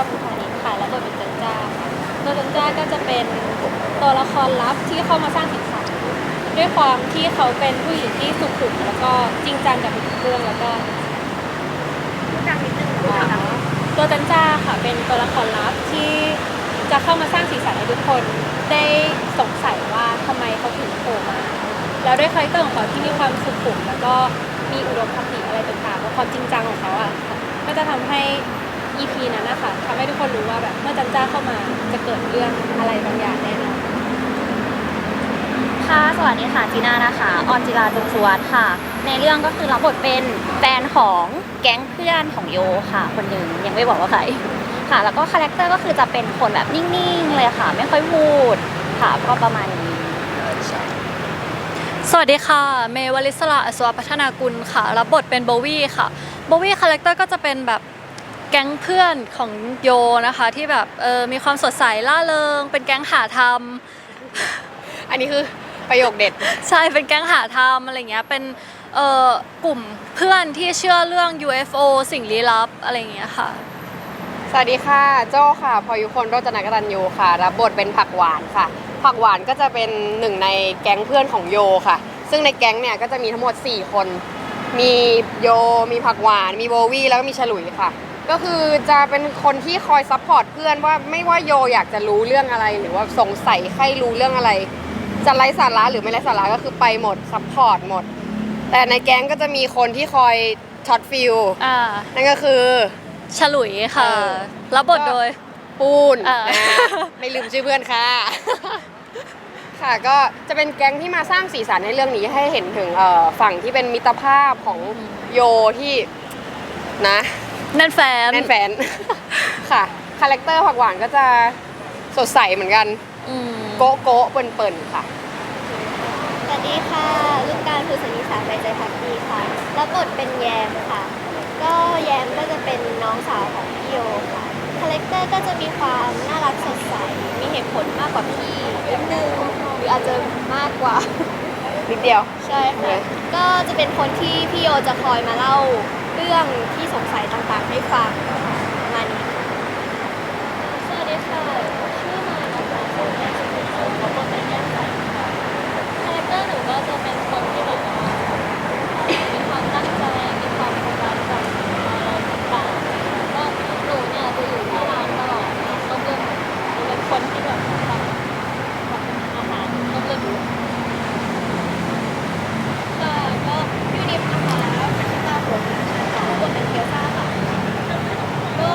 าวภูพานิชค่ะ แล้วบทเป็นจันจ้าค่ะตัวจันจ้าก็จะเป็นตัวละครลับที่เข้ามาสร้างสีสันด้วยความที่เขาเป็นผู้หญิงที่สุขุมแล้วก็จริงจังกับทุกเรื่องแล้วก็ดังนิดนึงตัวจันจ้าค่ะเป็นตัวละครลับที่จะเข้ามาสร้างสีสันให้ทุกคนได้สงสัยว่าทำไมเขาถึงโผล่มาแล้วด้วยคาแรคเตอร์ของเขาที่มีความสุขุมแล้วก็มีอุดมคติอะไรต่างๆและความจริงจังของเขาอะก็จะทำให้ EP นั้นนะคะทำให้ทุกคนรู้ว่าแบบเมื่อจันจ้าเข้ามาจะเกิดเรื่องอะไรบางอย่างแน่นอนค่ะสวัสดีค่ะจีน่านะคะออนจิราจุงสุวัสดิ์ค่ะ ในเรื่องก็คือรับบทเป็นแฟนของแก๊งเพื่อนของโยค่ะ คนหนึ่งยังไม่บอกว่าใครค่ะ แล้วก็คาแรคเตอร์ก็คือจะเป็นคนแบบนิ่งๆเลยค่ะ ไม่ค่อยพูดค่ะก็ประมาณนี้สวัสดีค่ะ เมย์วลิศราอสวพัฒนากุลค่ะ รับบทเป็นโบวี่ค่ะโบวี่คาแรคเตอร์ก็จะเป็นแบบ แก๊งเพื่อนของโยนะคะที่แบบเออมีความสดใสล่าเริง เป็นแก๊งหาทอันนี้คือประโยคเด็ดำใช่เป็นแก๊งหาทำอะไรเงี้ยเป็นเออกลุ่มเพื่อนที่เชื่อเรื่อง UFO สิ่งลี้ลับอะไรเงี้ยค่ะ สวัสดีค่ะโจ้ค่ะ พอยุคนโรจนกตันยูค่ะรับบทเป็นผักหวานค่ะ ผักหวานก็จะเป็นหนึ่งในแก๊งเพื่อนของโยค่ะ ซึ่งในแก๊งเนี่ยก็จะมีทั้งหมด 4 คน มีโยมีผักหวาน มีโบวี่แล้วก็มีฉลุยค่ะ ก็คือจะเป็นคนที่คอยซัพพอร์ตเพื่อนว่าไม่ว่าโยอยากจะรู้เรื่องอะไร หรือว่าสงสัยใครรู้เรื่องอะไร จะไร้สาระหรือไม่ไร้สาระก็คือไปหมดซัพพอร์ตหมด แต่ในแก๊งก็จะมีคนที่คอยช็อตฟิลอ่านั่นก็คือ ฉลุยค่ะ เออ รับบทโดย ปูนอ่าอ่าไม่ลืมชื่อเพื่อนค่ะ ค่ะก็จะเป็นแก๊งที่มาสร้างสีสันในเรื่องนี้ให้เห็นถึงเอ่อฝั่งที่เป็นมิตรภาพของโยที่นะ นั่นแฟนแน่นแฟน ค่ะ คาแรคเตอร์ผักหวานก็จะสดใสเหมือนกัน อืมโก๊ะโก๊ะเปิ่นเปิ่นๆค่ะ สวัสดีค่ะ ลูกการภูสนิสาใบใจพักดีค่ะรับบทเป็นแยมค่ะ ก็แยมก็จะเป็นน้องสาวของพี่โยค่ะ คาแรคเตอร์ก็จะมีความน่ารักสดใส มีเหตุผลมากกว่าพี่นิดนึงหรืออาจจะมากกว่า นิดเดียว ใช่ค่ะ ก็จะเป็นคนที่พี่โยจะคอยมาเล่าเรื่องที่สงสัยต่างๆให้ฟังประมาณนี้สวัสดีค่ะชื่อมายนะคะชื่อแยมสุขุมเขาก็เป็นแยมใสค่ะคาแรคเตอร์หนูก็จะเป็นคนที่แบบว่ามีความตั้งใจ มีความโฟกัสกับอะไรต่างๆก็หนูเนี่ยจะอยู่ที่ร้านตลอดนะก็จะเป็นคนที่แบบทำทำอาหารก็จะดูค่ะก็พี่นิฟนะคะเป็นชื่อตาผมค่ะบทเป็นเกียวซ่าค่ะก็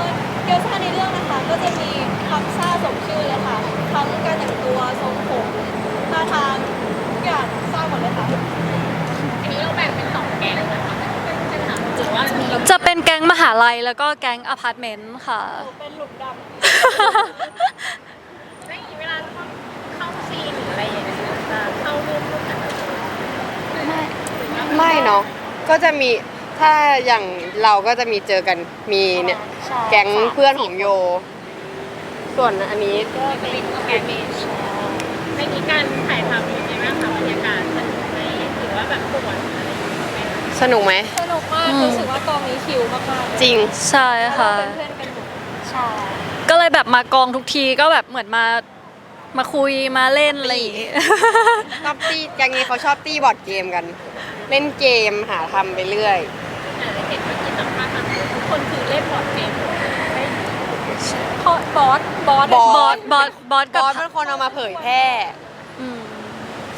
เกียวซ่าในเรื่องนะคะ ก็จะมีความซ่าสมชื่อเลยค่ะทั้งการแต่งตัวทรงผมท่าทาง ทุกอย่างสร้างหมดเลยค่ะ อันนี้เราแบ่งเป็นสองแก๊งนะคะใช่ไหมคะหรือว่ามี จะเป็นแก๊งมหาลัยแล้วก็แก๊งอพาร์ตเมนต์ค่ะ เป็นหลุมดไม่มีเวลาต้องเข้าซีนหรืออะไรอย่างเงี้ยจะเข้าร่วมร่วมกันไม่เนาะก็จะมีถ้าอย่างเราก็จะมีเจอกันมีเนี่ยำใช่แก๊งเพื่อนของโย ส่วนอันนี้ก็เป็นแก๊งเมชในนี้การถ่ายทำยังไงบ้างคะบรรยากาศสนุกไหมหรือว่าแบบปวดอะไรอย่างเงี้ยไหมคะ สนุกไหม สนุกมากอืมรู้สึกว่ากองนี้คิวมากๆจริง ใช่เพราะค่ะว่าเป็นเพื่อนกันหมดใช่ก็เลยแบบมากองทุกทีก็แบบเหมือนมามาคุยมาเล่นอะไรอย่างงี้ ชอบตีอย่างนี้เขาชอบตีบอร์ดเกมกัน เล่นเกมหาทำไปเรื่อยอ่าเห็นเมื่อกี้สัมภาษณ์ทางทุกคนคือเล่นบอร์ดเกมเพราะบอสบอสบอส บอสบอสบอสบกับอสเป็นคนเอามาเผยแพร่อืม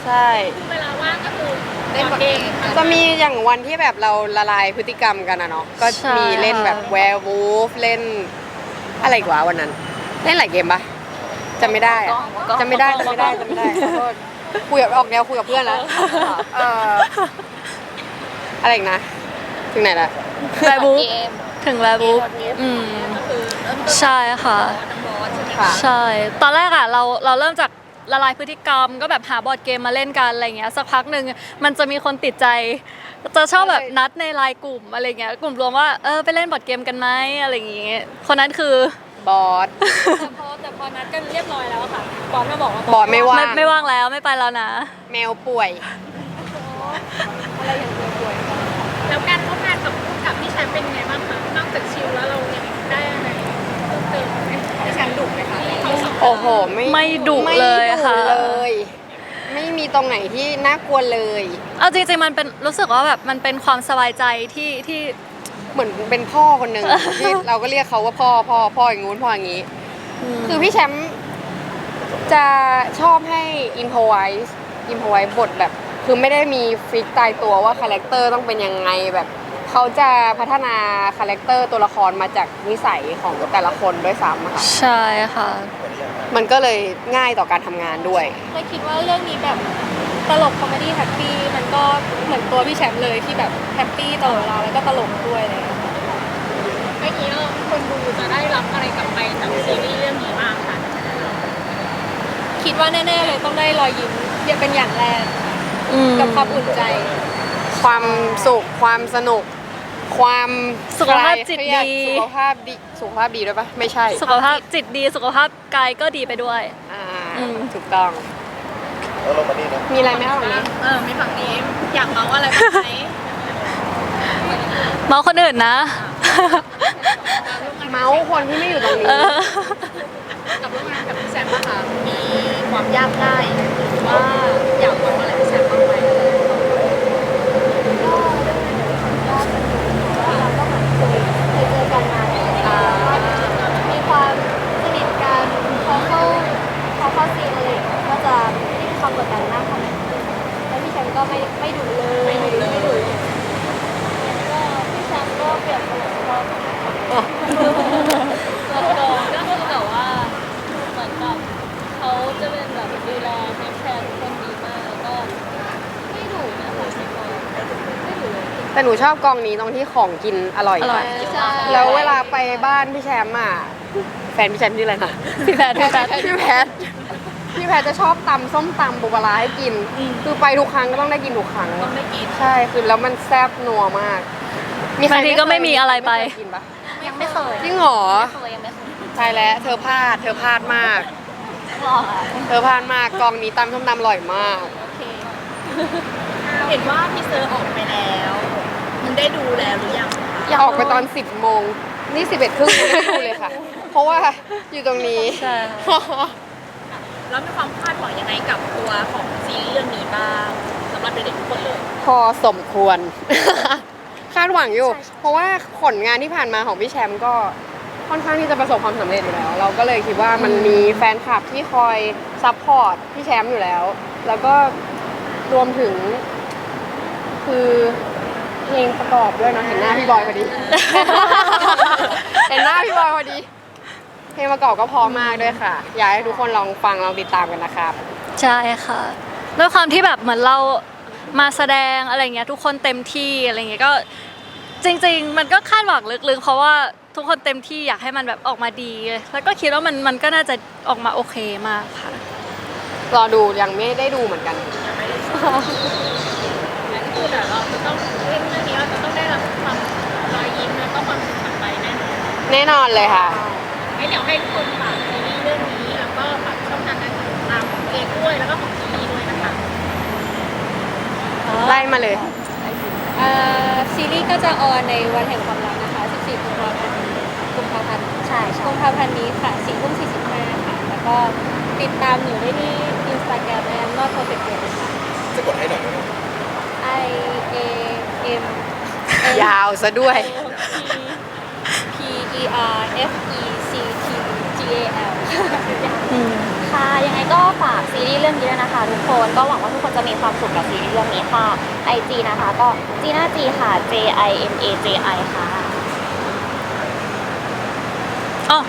ใช่คือเวลาว่างก็คือเล่นบอร์ดเกมจะมีอย่างวันที่แบบเราละลายพฤติกรรมกันอะเนาะก็ใช่มีเล่นแบบค่ะ แวร์วูฟเล่น อะไรอีกวะวันนั้น เล่นหลายเกมปะจำไม่ได้อะจำไม่ได้จำไม่ได้จำไม่ได้ขอโทษคุยกับออกแนวคุยกับเพื่อนแล้วเอ่ออะไรอีกนะถึงไหนละแวร์บูฟเกมถึงแวร์บูฟอืม ก็คือเริ่มต้นใช่ค่ะทั้งบอสใช่ไหมค่ะใช่ ตอนแรกอะเราเราเริ่มจาก ละลายพฤติกรรม ก็แบบหาบอร์ดเกมมาเล่นกันอะไรเงี้ยสักพักหนึ่งมันจะมีคนติดใจ จะชอบแบบนัดในไลน์กลุ่มอะไรเงี้ยกลุ่มรวมว่าเออไปเล่นบอร์ดเกมกันไหมอะไรอย่างเงี้ยคนนั้นคือบอสแต่พอแต่พอนัดกันเรียบร้อยแล้วอะค่ะบอสมาบอกว่าบอสไม่ว่างไม่ไม่ว่างแล้วไม่ไปแล้วนะ แมวป่วยอะไรอย่างเงี้ยป่วยแล้วการร่วมงานกับผู้กำกับพี่แชมป์เป็นไงบ้างคะนอกจากชิลแล้วเรายังได้อะไร เพิ่มเติมไม่ไม่ดุไม่เลยค่ะดุเลย ไม่มีตรงไหนที่น่ากลัวเลย เอาจริงๆมันเป็นรู้สึกว่าแบบมันเป็นความสบายใจที่ที่ เหมือนเป็นพ่อคนหนึ่งที่เราก็เรียกเขาว่าพ่อพ่อพ่ออย่างงู้นพ่ออย่างนี้ คือพี่แชมป์จะชอบให้อินโ o ไวส์อินโ o ไวส์บทแบบ คือไม่ได้มีฟิกตายตัวว่าคาแรคเตอร์ต้องเป็นยังไงแบบ เขาจะพัฒนาคาแรคเตอร์ตัวละครมาจากนิสัยของแต่ละคนด้วยซ้ำอะค่ะ ใช่ค่ะ มันก็เลยง่ายต่อการทำงานด้วย เลยคิดว่าเรื่องนี้แบบตลกคอมเมดี้แฮปปี้มันก็เหมือนตัวพี่แชมป์เลยที่แบบแฮปปี้ตลอดเวลาแล้วก็ตลกด้วยอะไรอย่างเลยเมื่อกี้เราคนดูจะได้รับอะไรกลับไปจากซีรีส์เรื่องนี้บ้างค่ะคิดว่าแน่ๆเลยต้องได้รอยยิ้มเป็นอย่างแรกอืมกับความอุ่นใจ ความสุขความสนุก ความสุขภาพจิตคลยเครียดี สุขภาพดีสุขภาพดีด้วยปะไม่ใช่สุขภาพจิตดีสุขภาพกายก็ดีไปด้วย อ่าอืม ถูกต้องมีอะไรไหมคะฝั่งนี้เออ มีฝั่งนี้ อยากเมาอะไรบ้างไหมเมาคนอื่นนะ เมาส์คนที่ไม่อยู่ตรงนี้ เออ กับร่วมงานกับพี่แซมนะคะมีความยากง่ายหรือว่าอยากบอกอะไรพี่แซมบ้างไหม เราก็เหมือนเคยเคยเจอกันมามีความสนิทกันพอเข้าพอเข้าซีนอะไรอย่างเงี้ยก็จะไม่ได้มีความกดดันมากเท่าไหร่แล้วพี่แชมป์ก็ไม่ไม่ดุเลยไม่ดุไม่ดุก็พี่แชมป์ก็เปรียบเสมือนพ่อของเรา แล้วก็ก็คือแบบว่าเหมือนกับเขาจะเป็นแบบดูแลเทคแคร์ทุกคนดีมากแล้วก็ไม่ดุนะคะไม่ดุเลย แต่หนูชอบกองนี้ตรงที่ของกินอร่อย อร่อยใช่แล้วเวลาไปบ้านพี่แชมป์อะแฟนพี่แชมป์ชื่ออะไรนะพี่แพทพี่แพทพี่แพทพี่แพทจะชอบตำส้มตำปูปลาร้าให้กิน คือไปทุกครั้งก็ต้องได้กินทุกครั้งต้องได้กินใช่คือแล้วมันแซ่บนัวมากใครบางทีก็ไม่มีอะไรไปม่เคยกินปะยังไม่เคยจริงเหรอเคยยังไม่เคยใช่แล้วเธอพลาด เธอพลาดมากบอกอะเธอพลาดมากกองนี้ตำส้มตำอร่อยมากเห็นว่าพี่เซอร์ออกไปแล้วมัน ได้ดูแล้วหรือยังคะออกไปตอน 10 โมง นี่ 11ครึ่งยังไม่ได้ดูเลยค่ะ เพราะว่าอยู่ตรงนี้ ใช่แล้วมีความคาดหวังยังไงกับตัวของซีรีส์เรื่องนี้บ้างสำหรับเด็กๆทุกคนเลย พอสมควร คาดหวังอยู่ เพราะว่าผลงานที่ผ่านมาของพี่แชมป์ก็ค่อนข้างที่จะประสบความสำเร็จอยู่แล้ว เราก็เลยคิดว่ามันมีแฟนคลับที่คอยซัพพอร์ตพี่แชมป์อยู่แล้ว แล้วก็รวมถึงคือ เพลงประกอบด้วยเนาะเห็นหน้าพี่บอยพอดี เห็นหน้าพี่บอยพอดี เพลงประกอบก็เพอมากด้วยค่ะ อยากให้ทุกคนลองฟังลองติดตามกันนะครับ ใช่ค่ะด้วยความที่แบบเหมือนเรามาแสดงอะไรเงี้ยทุกคนเต็มที่อะไรเงี้ยก็จริง ๆ มันก็คาดหวังลึกๆ เพราะว่าทุกคนเต็มที่อยากให้มันแบบออกมาดี แล้วก็คิดว่ามันมันก็น่าจะออกมาโอเคมากค่ะ รอดูยังไม่ได้ดูเหมือนกันนั่นคือเดี๋ยวเราจะต้อง นอนแน่นอนเลยค่ะงั้นเดี๋ยวให้ทุกคนฝากซีรีส์เรื่องนี้แล้วก็ฝากช่องทางการติดตามของเอกด้วยแล้วก็ของซีรีส์ด้วยนะคะไล่มาเลย เอ่อซีรีส์ก็จะออนในวันแห่งความรักนะคะ 14กุมภาพันธ์กุมภาพันธ์ใช่ใช่กุมภาพันธ์นี้ค่ะ4ทุ่ม45ค่ะ แล้วก็ติดตามหนูได้ที่ Instagram แอนนอตโปรเจกต์ค่ะ จะกดให้หน่อยได้ไหม I A M ยาวซะด้วย P E R F E C T G A L ค่ะ ยังไงก็ฝากซีรีส์เรื่องนี้ด้วยนะคะ ทุกคน ก็หวังว่าทุกคนจะมีความสุขกับซีรีส์เรื่องนี้ค่ะ IG นะคะ ก็จีน่าจีค่ะ J I M A J I ค่ะ อ๋อ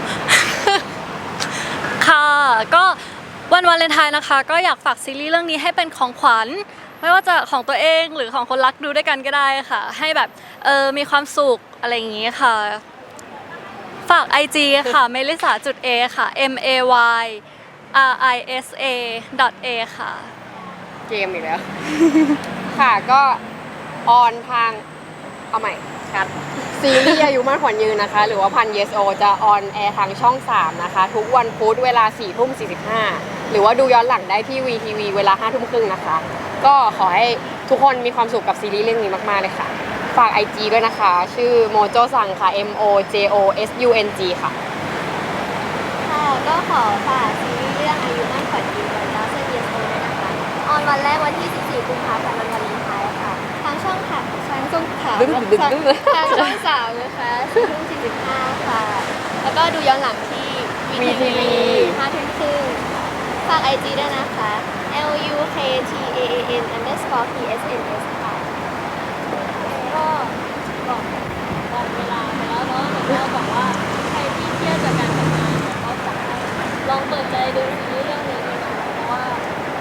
ค่ะ ก็วันวาเลนไทน์นะคะ ก็อยากฝากซีรีส์เรื่องนี้ให้เป็นของขวัญ ไม่ว่าจะของตัวเองหรือของคนรักดูด้วยกันก็ได้ค่ะ ให้แบบเออมีความสุขอะไรอย่างงี้ค่ะ ฝาก IG ค่ะเมลิสาจุด A ค่ะ M A Y R I S A A ค่ะ เกมอีกแล้ว ค่ะก็ออนทาง เอาใหม่คัดซีรีส์อายุมากขวัญยืนนะคะ หรือว่าพันเยสโอจะออนแอร์ทางช่อง 3 นะคะ ทุกวันพุธเวลา4ทุ่ม45หรือว่าดูย้อนหลังได้ที่ VTV เวลา5ทุ่มครึ่งนะคะ ก็ขอให้ทุกคนมีความสุขกับซีรีส์เรื่องนี้มาก ๆ เลยค่ะ ฝาก IG ด้วยนะคะ ชื่อโมโจซังค่ะ M O J O S U N G ค่ะ ค่ะก็ขอฝากซีรีส์ขวัญยินวันดาวเซนเยสโอด้วยนะคะ ออนวันแรกวันที่ 14 กุมภาพันธ์วันวาเลนไทน์ค่ะ ทางช่องค่ะทางช่องข่าวดึ๊ดดึ๊ดดึ๊ดทางช่องสาวนะคะสี่ทุ่มสี่สิบห้าค่ะ แล้วก็ดูย้อนหลังที่ VTV ห้าทุ่มครึ่งฝากไอจีด้วยนะคะ L U K T A A N underscore P S N S ค่ะก็ บอกบอกเวลาไปแล้วเนาะแล้วก็บอกว่าใครที่เครียดจากการทำงานเนี่ยก็ขอให้ลองเปิดใจดูซีรีส์เรื่องนี้ดูนะเพราะว่า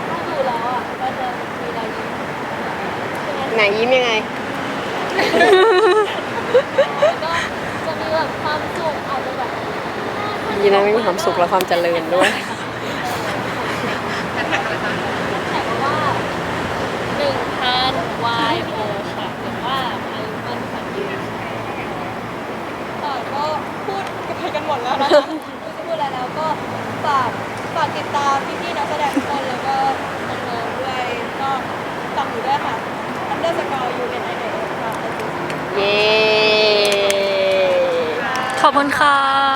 ถ้าดูแล้วอะก็จะมีรอยยิ้มไหนยิ้มยังไง แล้วก็จะมีแบบความสุขอาจจะแบบยีนะมีความสุขและความเจริญด้วยแต่ว่าหนึ่งพันวายโอค่ะหรือว่าอายุมันขวัญยืน ค่ะก็พูดกันไปกันหมดแล้วนะคะไม่รู้จะพูดอะไรแล้วก็ฝากฝากติดตาม พี่ๆนักแสดงทุกคนแล้วก็น้องๆด้วยก็ฝากหนูด้วยค่ะ underscore u n i n a ค่ะ เย้ ขอบคุณค่ะ